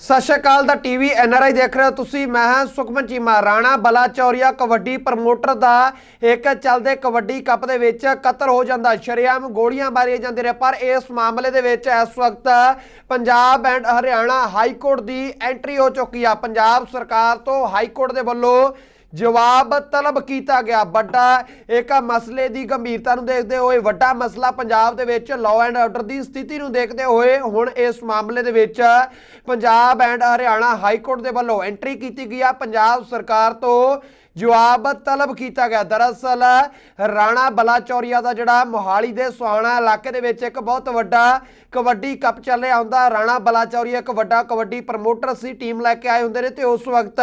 ਸਤਿ ਸ਼੍ਰੀ ਅਕਾਲ ਦਾ ਟੀਵੀ ਆਈ ਦੇਖ ਰਹੇ ਹੋ ਤੁਸੀਂ। ਮੈਂ ਹਾਂ ਸੁਖਮਨ ਚੀਮਾ, ਰਾਣਾ ਬਲਾਚੌਰੀਆ ਕਬੱਡੀ ਪ੍ਰਮੋਟਰ ਦਾ ਇੱਕ ਚੱਲਦੇ ਕਬੱਡੀ ਕੱਪ ਦੇ ਵਿੱਚ ਕਤਲ ਹੋ ਜਾਂਦਾ। ਸ਼ਰੇਆਮ ਗੋਲੀਆਂ ਮਾਰੀਆਂ ਜਾਂਦੇ ਨੇ, ਪਰ ਇਸ ਮਾਮਲੇ ਦੇ ਵਿੱਚ ਇਸ ਵਕਤ Punjab and Haryana high court the entry ਹੋ ਚੁੱਕੀ ਆ। ਪੰਜਾਬ ਸਰਕਾਰ ਤੋਂ ਹਾਈ ਕੋਰਟ ਦੇ ਵੱਲੋਂ ਜਵਾਬ ਤਲਬ ਕੀਤਾ ਗਿਆ। ਵੱਡਾ ਇੱਕ ਮਸਲੇ ਦੀ ਗੰਭੀਰਤਾ ਨੂੰ ਦੇਖਦੇ ਹੋਏ, ਵੱਡਾ ਮਸਲਾ ਪੰਜਾਬ ਦੇ ਵਿੱਚ ਲਾਅ ਐਂਡ ਆਰਡਰ ਦੀ ਸਥਿਤੀ ਨੂੰ ਦੇਖਦੇ ਹੋਏ, ਹੁਣ ਇਸ ਮਾਮਲੇ ਦੇ ਵਿੱਚ Punjab and Haryana high court ਦੇ ਵੱਲੋਂ ਐਂਟਰੀ ਕੀਤੀ ਗਈ ਆ। ਪੰਜਾਬ ਸਰਕਾਰ ਤੋਂ ਜਵਾਬ ਤਲਬ ਕੀਤਾ ਗਿਆ। ਦਰਅਸਲ, ਰਾਣਾ ਬਲਾਚੌਰੀਆ ਦਾ ਜਿਹੜਾ ਮੋਹਾਲੀ ਦੇ ਸੁਹਾਣਾ ਇਲਾਕੇ ਦੇ ਵਿੱਚ ਇੱਕ ਬਹੁਤ ਵੱਡਾ ਕਬੱਡੀ ਕੱਪ ਚੱਲ ਰਿਹਾ ਹੁੰਦਾ। ਰਾਣਾ ਬਲਾਚੌਰੀਆ ਇੱਕ ਵੱਡਾ ਕਬੱਡੀ ਪ੍ਰਮੋਟਰ ਸੀ, ਟੀਮ ਲੈ ਕੇ ਆਏ ਹੁੰਦੇ ਨੇ ਤੇ ਉਸ ਵਕਤ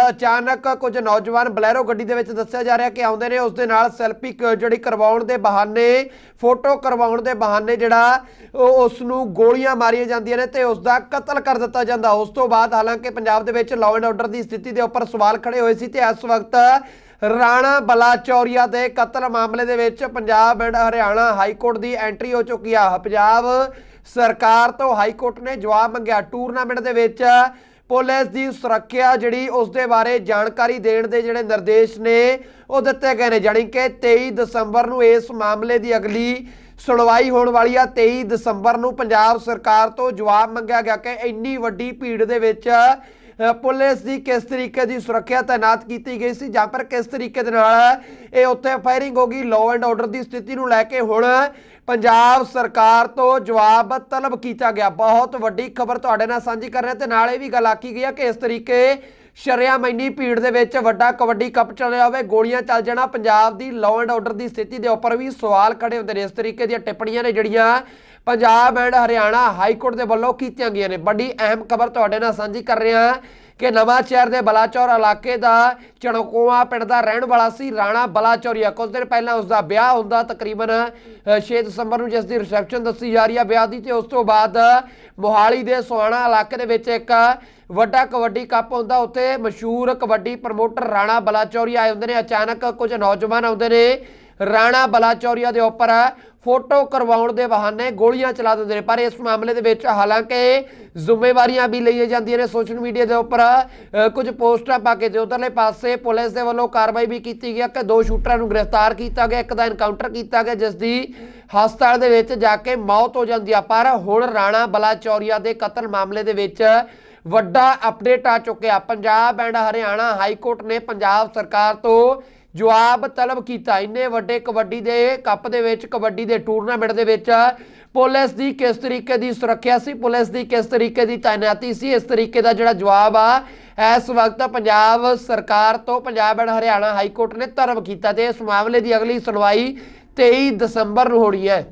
ਅਚਾਨਕ ਕੁਝ ਨੌਜਵਾਨ ਬਲੈਰੋ ਗੱਡੀ ਦੇ ਵਿੱਚ ਦੱਸਿਆ ਜਾ ਰਿਹਾ ਕਿ ਆਉਂਦੇ ਨੇ। ਉਸ ਦੇ ਨਾਲ ਸੈਲਫੀ ਜਿਹੜੀ ਕਰਵਾਉਣ ਦੇ ਬਹਾਨੇ, ਫੋਟੋ ਕਰਵਾਉਣ ਦੇ ਬਹਾਨੇ ਜਿਹੜਾ, ਉਹ ਉਸ ਨੂੰ ਗੋਲੀਆਂ ਮਾਰੀਆਂ ਜਾਂਦੀਆਂ ਨੇ ਤੇ ਉਸ ਦਾ ਕਤਲ ਕਰ ਦਿੱਤਾ ਜਾਂਦਾ। ਉਸ ਤੋਂ ਬਾਅਦ ਹਾਲਾਂਕਿ ਪੰਜਾਬ ਦੇ ਵਿੱਚ ਲਾਅ ਐਂਡ ਆਰਡਰ ਦੀ ਸਥਿਤੀ ਦੇ ਉੱਪਰ ਸਵਾਲ ਖੜੇ ਹੋਏ ਸੀ ਤੇ ਇਸ ਵਕਤ ਰਾਣਾ ਬਲਾਚੌਰੀਆ ਦੇ ਕਤਲ ਮਾਮਲੇ ਦੇ ਵਿੱਚ Punjab and Haryana high court the entry ਹੋ ਚੁੱਕੀ ਆ। ਪੰਜਾਬ ਸਰਕਾਰ ਤੋਂ ਹਾਈ ਕੋਰਟ ਨੇ ਜਵਾਬ ਮੰਗਿਆ। ਟੂਰਨਾਮੈਂਟ ਦੇ ਵਿੱਚ ਪੁਲਿਸ ਦੀ ਸੁਰੱਖਿਆ ਜਿਹੜੀ ਉਸ ਦੇ ਬਾਰੇ ਜਾਣਕਾਰੀ ਦੇਣ ਦੇ ਜਿਹੜੇ ਨਿਰਦੇਸ਼ ਨੇ, ਉਹ ਦਿੱਤੇ ਗਏ ਨੇ। ਜਾਣੀ ਕਿ 23 ਦਸੰਬਰ ਨੂੰ ਇਸ ਮਾਮਲੇ ਦੀ ਅਗਲੀ ਸੁਣਵਾਈ ਹੋਣ ਵਾਲੀ ਆ। 23 ਦਸੰਬਰ ਨੂੰ ਪੰਜਾਬ ਸਰਕਾਰ ਤੋਂ ਜਵਾਬ ਮੰਗਿਆ ਗਿਆ ਕਿ ਇੰਨੀ ਵੱਡੀ ਭੀੜ ਦੇ ਵਿੱਚ ਪੁਲਿਸ ਦੀ ਕਿਸ ਤਰੀਕੇ ਦੀ ਸੁਰੱਖਿਆ ਤਾਇਨਾਤ ਕੀਤੀ ਗਈ ਸੀ? ਜਾਂ ਪਰ ਕਿਸ ਤਰੀਕੇ ਦੇ ਨਾਲ ਇਹ ਉੱਥੇ ਫਾਇਰਿੰਗ ਹੋ ਗਈ? ਲਾਅ ਐਂਡ ਆਰਡਰ ਦੀ ਸਥਿਤੀ ਨੂੰ ਲੈ ਕੇ ਹੁਣ ਪੰਜਾਬ ਸਰਕਾਰ ਤੋਂ ਜਵਾਬ ਤਲਬ ਕੀਤਾ ਗਿਆ। ਬਹੁਤ ਵੱਡੀ ਖਬਰ ਤੁਹਾਡੇ ਨਾਲ ਸਾਂਝੀ ਕਰ ਰਿਹਾ ਤੇ ਨਾਲ ਇਹ ਵੀ ਗੱਲ ਆਖੀ ਗਈ ਹੈ ਕਿ ਇਸ ਤਰੀਕੇ ਸ਼ਰਿਆਮ ਇੰਨੀ ਭੀੜ ਦੇ ਵਿੱਚ ਵੱਡਾ ਕਬੱਡੀ ਕੱਪ ਚੱਲ ਰਿਹਾ ਹੋਵੇ, ਗੋਲੀਆਂ ਚੱਲ ਜਾਣਾ, ਪੰਜਾਬ ਦੀ ਲਾਅ ਐਂਡ ਆਰਡਰ ਦੀ ਸਥਿਤੀ ਦੇ ਉੱਪਰ ਵੀ ਸਵਾਲ ਖੜੇ ਹੁੰਦੇ ਨੇ। ਇਸ ਤਰੀਕੇ ਦੀਆਂ ਟਿੱਪਣੀਆਂ ਨੇ ਜਿਹੜੀਆਂ Punjab and Haryana high court ਦੇ ਵੱਲੋਂ ਕੀਤੀਆਂ ਗਈਆਂ ਨੇ। ਵੱਡੀ ਅਹਿਮ ਖਬਰ ਤੁਹਾਡੇ ਨਾਲ ਸਾਂਝੀ ਕਰ ਰਿਹਾ ਹਾਂ ਕਿ ਨਵਾਂ ਸ਼ਹਿਰ ਦੇ ਬਲਾਚੌਰ ਇਲਾਕੇ ਦਾ ਚਣਕੋਆ ਪਿੰਡ ਦਾ ਰਹਿਣ ਵਾਲਾ ਸੀ ਰਾਣਾ ਬਲਾਚੌਰੀਆ। ਕੁਝ ਦਿਨ ਪਹਿਲਾਂ ਉਸ ਦਾ ਵਿਆਹ ਹੁੰਦਾ ਤਕਰੀਬਨ ਅ, 6 ਦਸੰਬਰ ਨੂੰ ਜਿਸ ਦੀ ਰਿਸੈਪਸ਼ਨ ਦੱਸੀ ਜਾ ਰਹੀ ਹੈ ਵਿਆਹ ਦੀ ਤੇ ਉਸ ਤੋਂ ਬਾਅਦ ਮੋਹਾਲੀ ਦੇ ਸੁਹਾਣਾ ਇਲਾਕੇ ਦੇ ਵਿੱਚ ਇੱਕ ਵੱਡਾ ਕਬੱਡੀ ਕੱਪ ਹੁੰਦਾ। ਉੱਥੇ ਮਸ਼ਹੂਰ ਕਬੱਡੀ ਪ੍ਰਮੋਟਰ ਰਾਣਾ ਬਲਾਚੌਰੀਆ ਆਏ ਹੁੰਦੇ ਨੇ। ਅਚਾਨਕ ਕੁਝ ਨੌਜਵਾਨ ਆਉਂਦੇ ਨੇ। ਰਾਣਾ ਬਲਾਚੌਰੀਆ ਦੇ ਉੱਪਰ ਫੋਟੋ ਕਰਵਾਉਣ ਦੇ ਬਹਾਨੇ ਗੋਲੀਆਂ ਚਲਾ ਦਿੰਦੇ ਨੇ। ਪਰ ਇਸ ਮਾਮਲੇ ਦੇ ਵਿੱਚ ਹਾਲਾਂਕਿ ਜ਼ਿੰਮੇਵਾਰੀਆਂ ਵੀ ਲਈਆਂ ਜਾਂਦੀਆਂ ਨੇ ਸੋਸ਼ਲ ਮੀਡੀਆ ਦੇ ਉੱਪਰ। ਕੁਝ ਪੋਸਟਾਂ ਪਾ ਕੇ ਤੇ ਉਧਰਲੇ ਪਾਸੇ ਪੁਲਿਸ ਦੇ ਵੱਲੋਂ ਕਾਰਵਾਈ ਵੀ ਕੀਤੀ ਗਈ ਕਿ ਦੋ ਸ਼ੂਟਰਾਂ ਨੂੰ ਗ੍ਰਿਫਤਾਰ ਕੀਤਾ ਗਿਆ, ਇੱਕ ਦਾ ਐਨਕਾਊਂਟਰ ਕੀਤਾ ਗਿਆ, ਜਿਸ ਦੀ ਹਸਪਤਾਲ ਦੇ ਵਿੱਚ ਜਾ ਕੇ ਮੌਤ ਹੋ ਜਾਂਦੀ ਆ। ਪਰ ਹੁਣ ਰਾਣਾ ਬਲਾਚੌਰੀਆ ਦੇ ਕਤਲ ਮਾਮਲੇ ਦੇ ਵਿੱਚ ਵੱਡਾ ਅਪਡੇਟ ਆ ਚੁੱਕਿਆ। Punjab and Haryana high court ਨੇ ਪੰਜਾਬ ਸਰਕਾਰ ਤੋਂ ਜਵਾਬ ਤਲਬ ਕੀਤਾ। ਇੰਨੇ ਵੱਡੇ ਕਬੱਡੀ ਦੇ ਕੱਪ ਦੇ ਵਿੱਚ, ਕਬੱਡੀ ਦੇ ਟੂਰਨਾਮੈਂਟ ਦੇ ਵਿੱਚ ਪੁਲਿਸ ਦੀ ਕਿਸ ਤਰੀਕੇ ਦੀ ਸੁਰੱਖਿਆ ਸੀ, ਪੁਲਿਸ ਦੀ ਕਿਸ ਤਰੀਕੇ ਦੀ ਤਾਇਨਾਤੀ ਸੀ, ਇਸ ਤਰੀਕੇ ਦਾ ਜਿਹੜਾ ਜਵਾਬ ਆ, ਇਸ ਵਕਤ ਪੰਜਾਬ ਸਰਕਾਰ ਤੋਂ Punjab and Haryana high court ਨੇ ਤਲਬ ਕੀਤਾ ਤੇ ਇਸ ਮਾਮਲੇ ਦੀ ਅਗਲੀ ਸੁਣਵਾਈ 23 ਦਸੰਬਰ ਨੂੰ ਹੋਣੀ ਹੈ।